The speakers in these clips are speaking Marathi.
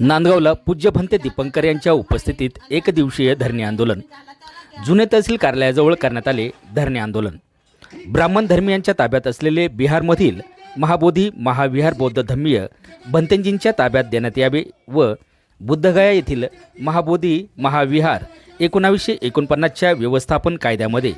नांदगावला पूज्य भंते दीपंकर यांच्या उपस्थितीत एक दिवसीय धरणे आंदोलन. जुने तहसील कार्यालयाजवळ करण्यात आले धरणे आंदोलन. ब्राह्मण धर्मियांच्या ताब्यात असलेले बिहारमधील महाबोधी महाविहार बौद्ध धर्मीय भंतेजींच्या ताब्यात देण्यात यावे व बुद्धगया येथील महाबोधी महाविहार एकोणावीसशे एकोणपन्नासच्या व्यवस्थापन कायद्यामध्ये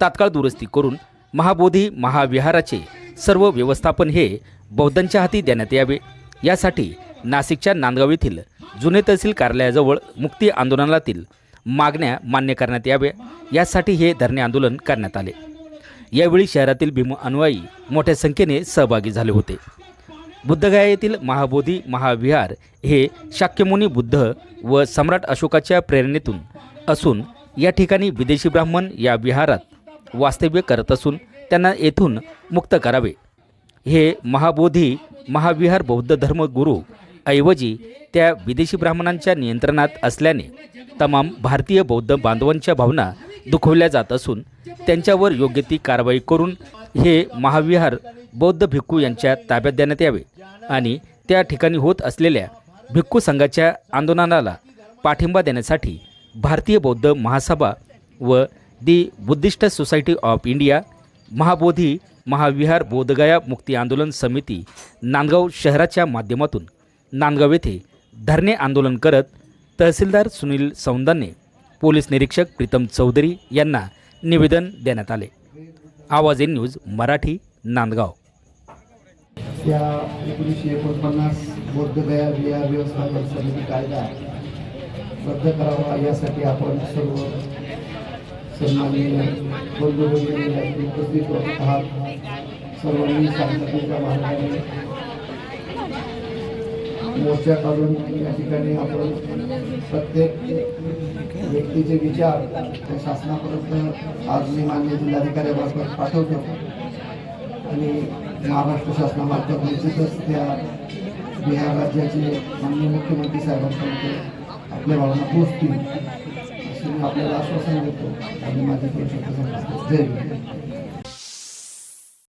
तात्काळ दुरुस्ती करून महाबोधी महाविहाराचे सर्व व्यवस्थापन हे बौद्धांच्या हाती देण्यात यावे. यासाठी नाशिकच्या नांदगाव येथील जुने तहसील कार्यालयाजवळ मुक्ती आंदोलनातील मागण्या मान्य करण्यात याव्या यासाठी हे धरणे आंदोलन करण्यात आले. यावेळी शहरातील भीम अनुयायी मोठ्या संख्येने सहभागी झाले होते. बुद्धगया येथील महाबोधी महाविहार हे शाक्यमुनी बुद्ध व सम्राट अशोकाच्या प्रेरणेतून असून या ठिकाणी विदेशी ब्राह्मण या विहारात वास्तव्य करत असून त्यांना येथून मुक्त करावे. हे महाबोधी महाविहार बौद्ध धर्मगुरू ऐवजी त्या विदेशी ब्राह्मणांच्या नियंत्रणात असल्याने तमाम भारतीय बौद्ध बांधवांच्या भावना दुखवल्या जात असून त्यांच्यावर योग्य ती कारवाई करून हे महाविहार बौद्ध भिक्खू यांच्या ताब्यात देण्यात यावे आणि त्या ठिकाणी होत असलेल्या भिक्खू संघाच्या आंदोलनाला पाठिंबा देण्यासाठी भारतीय बौद्ध महासभा व the Buddhist society of India Mahabodhi Mahavihara Bodhgaya मुक्ती आंदोलन समिती नांदगाव शहराच्या माध्यमातून नांदगाव येथे धरणे आंदोलन करत तहसीलदार सुनील सौंदाने पोलीस निरीक्षक प्रीतम चौधरी यांना निवेदन देण्यात आले. आवाज इन न्यूज मराठी नांदगाव. त्या एकोणीसशे एकोणपन्नास बौद्धगया विहार व्यवस्थापन समिती कायदा रद्द करावा यासाठी आपण सर्व सन्माननीय बंधू भगिनी उपस्थित आहात. सर्वांनी शांततेच्या मार्गाने मोर्चा काढून या ठिकाणी आपण प्रत्येक व्यक्तीचे विचार त्या शासनापर्यंत आज मी मान्य जिल्हाधिकाऱ्यामार्फत पाठवतो. आणि महाराष्ट्र शासनामार्फत निश्चितच त्या बिहार राज्याचे माननीय मुख्यमंत्री साहेबांपर्यंत आपल्या भावना पोचतील असे मी आपल्याला आश्वासन देतो. आणि माझ्या दोन जय